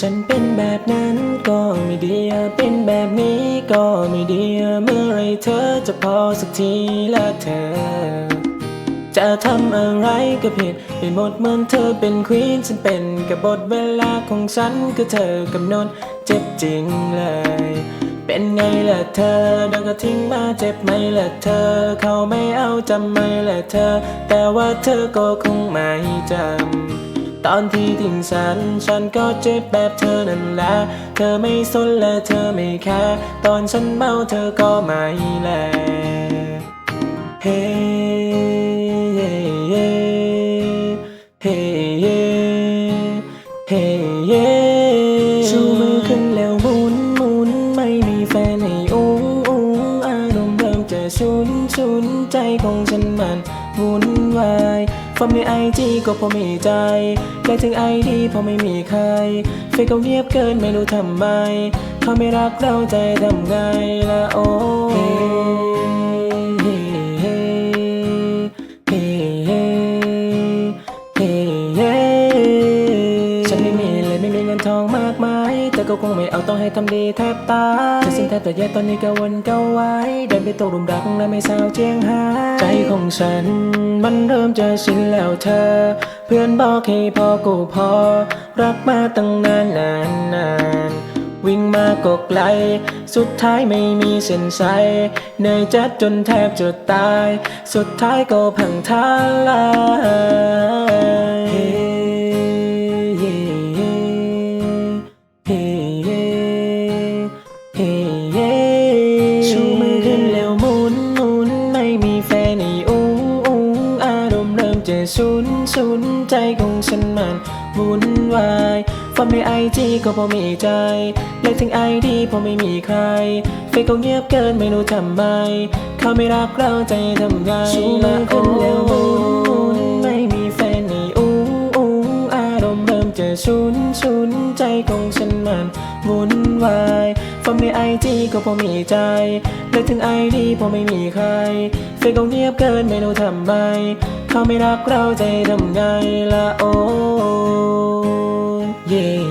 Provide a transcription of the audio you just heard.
ฉันเป็นแบบนั้นก็ไม่ดีเป็นแบบนี้ก็ไม่ดีเมื่อไรเธอจะพอสักทีละเธอ จะทำอะไรก็ผิดไปหมดเหมือนเธอเป็นควีนฉันเป็นกบบทเวลาของฉันก็เธอกำหนดเจ็บจริงเลย เป็นไงล่ะเธอเดินก็ทิ้งมาเจ็บไหมล่ะเธอ เขาไม่เอาจำไหมล่ะเธอ แต่ว่าเธอก็คงไม่จำ ตอนที่ทิ้งฉัน ฉันก็เจ็บแบบเธอนั่นแหละ เธอไม่สนและเธอไม่แคร์ตอนฉันเมาเธอก็ไม่แลเฮ้เฮ้เฮ้เฮ้เฮ้เฮ้เฮ้ชูมือขึ้นแล้วหมุนหมุนไม่มีแฟนให้อุ้งอุ้งอารมณ์เริ่มจะชุน ชุนใจของฉันมันวุ่นวายฟอร์มในไอจีก็พอมีใจและถึงไอดีพอไม่มีใคร เฟซเขาเงียบเกินไม่รู้ทำไมเขาไม่รักเราใจทำไงละโอ้ ก็คงไม่เอาต้องให้ทำดีแทบตายจะสิ้นแทบแต่แย่ตอนนี้ก็วนก็ไว้เดินไปตกหลุมรักและไม่สาวเจียงหายใจของฉัน มันเริ่มจะชินแล้วเธอ เพื่อนบอกให้พอกูพอ รักมาตั้งนานนานนานวิ่งมาก็ไกล สุดท้ายไม่มีเส้นใสเหนื่อยจัดจนแทบจะตาย สุดท้ายก็พังทลาย สุนสุนใจของฉันมันวุ่นวายฟอร์มในไอจีก็พอมีใจและถึงไอดีพอไม่มีใคร เฟซก็เงียบเกินไม่รู้ทำไม เขาไม่รักเราใจทำไงชูมือขึ้นแล้ว ชุนชุนใจของฉันมันวุ่นวายฟอร์มในไอจีก็พอมีใจและถึงไอดีพอไม่มีใครเฟซก็เงียบเกินไม่รู้ทำไม เขาไม่รักเราใจทำไงละโอ้เย่